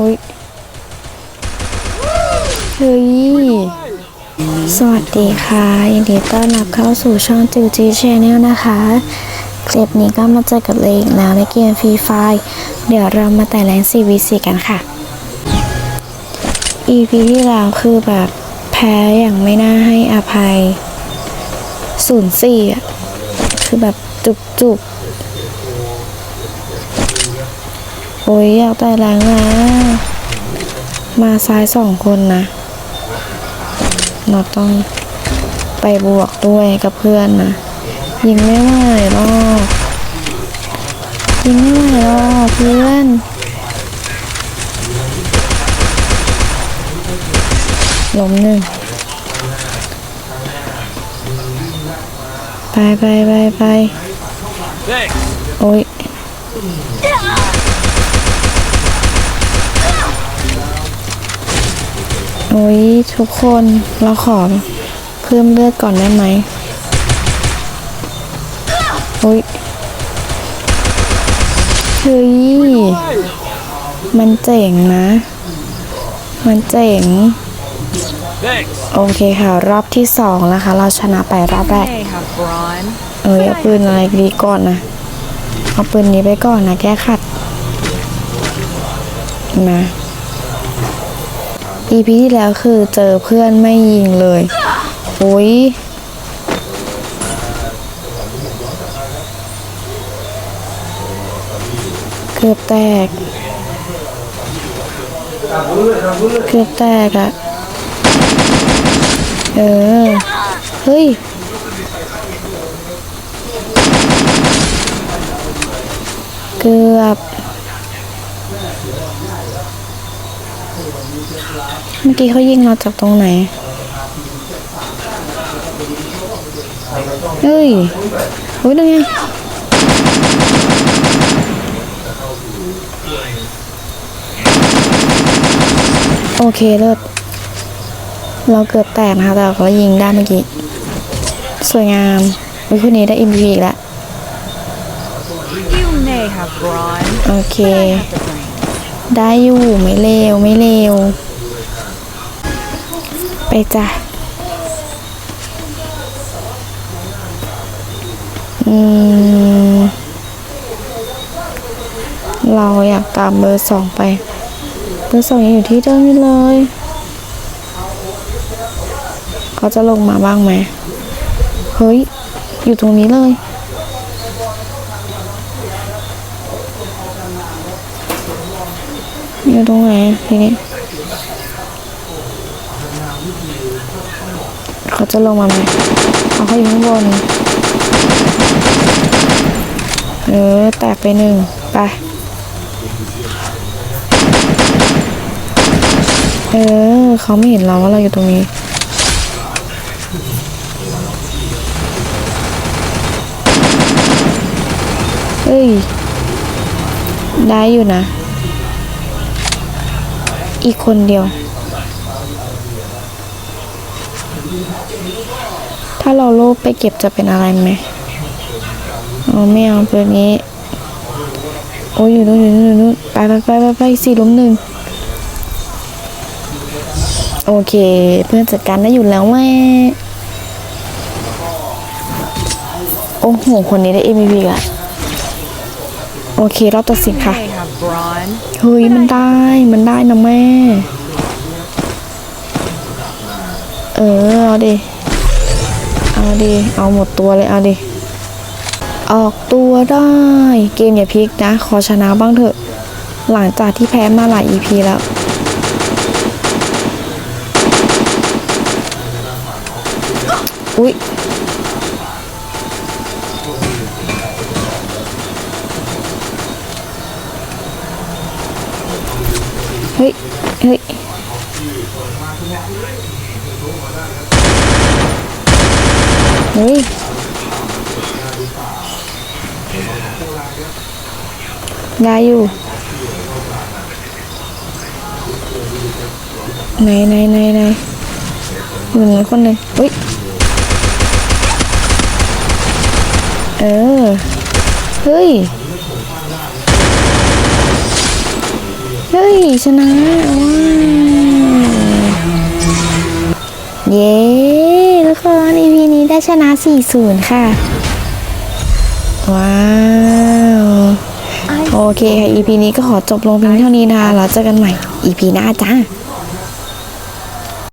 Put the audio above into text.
อุ้ยเฮ้ย สวัสดีค่ะ ยินดีต้อนรับเข้าสู่ช่องจิวจีชแนลนะคะ คลิปนี้ก็มาเจอกับเลงแล้วในเกมฟรีไฟเดี๋ยวเรามาแต่แรง 4v4 กันค่ะ EP ที่แล้วคือแบบแพ้อย่างไม่น่าให้อภัย 04อะ คือแบบจุกจุกๆ โอ้ยอยากแต่แรงนะ มาซ้ายสองคนนะเราต้องไปบวกด้วยกับเพื่อนนะ ยิงไม่ไหวหรอกยิงไม่ไหวหรอกเพื่อนล้มหนึ่งไปไปไปไปโอ้ย โอ้ยทุกคนเราขอเพิ่มเลือดก่อนได้ไหมโอ้ยเฮ้ยมันเจ๋งนะ มันเจ๋ง โอเคค่ะ รอบที่สองนะคะ เราชนะไปรอบแรก เอ้ยเอาปืนอะไรดีก่อนนะ เอาปืนนี้ไปก่อนนะ แก้ขัด นะ EP ที่แล้วคือเจอเพื่อนไม่ยิงเลยโอ้ยเกือบแตก เกือบแตกอะเออ เฮ้ยเกือบ เมื่อกี้เขายิงเราจากตรงไหน เฮ้ยโอ้ยนั่นไงโอเคเลิศเราเกือบแตกนะคะแต่เรายิงได้เมื่อกี้ สวยงามวิคนนี้ได้ MVP อีกแล้ว You may have Braun. โอเค The brain. ได้อยู่ไม่เลวไม่เลวไปจ้ะ อืม เราอยากตามเบอร์สองไป เบอร์สองยังอยู่ที่เดิมเลย เขาจะลงมาบ้างไหม เฮ้ย อยู่ตรงนี้เลย อยู่ตรงไหนทีนี้เขาจะลงมาไหมเอาเขาอยู่ข้างบน เออ แตกไปหนึ่งไป เออ เขาไม่เห็นเราว่าเราอยู่ตรงนี้เฮ้ย ได้อยู่นะ อีกคนเดียว ถ้าเราโลภไปเก็บจะเป็นอะไรไหมอ๋อไม่เอาเปืนนี้ โอ้ยอยู่นู้นอยู่นู้นอยู่นู้นไปไปไปไปไปสี่ล้มหนึ่งโอเค เพื่อนจัดการได้อยู่แล้วแม่โอ้โห คนนี้ได้ MVP อะโอเค รอบตัดสินค่ะ เฮ้ยมันได้มันได้นะแม่ เออเอาดิเอาดิเอาหมดตัวเลยเอาดิออกตัวได้ เกมอย่าพลิกนะ ขอชนะบ้างเถอะ หลังจากที่แพ้มาหลาย EP แล้วอุ๊ย ฮ้ย เฮ้ย เฮ้ย ได้อยู่ ไหนไหนไหนไหนอยู่ไหนคนหนึ่งอุ้ย เออ เฮ้ย ย ชนะว้าวเย้ทุกคน EP นี้ได้ชนะ 4-0 ค่ะ ว้าว โอเคค่ะ EP นี้ก็ขอจบลงเพียงเท่านี้นะคะแล้วเจอกันใหม่ EP หน้าจ้า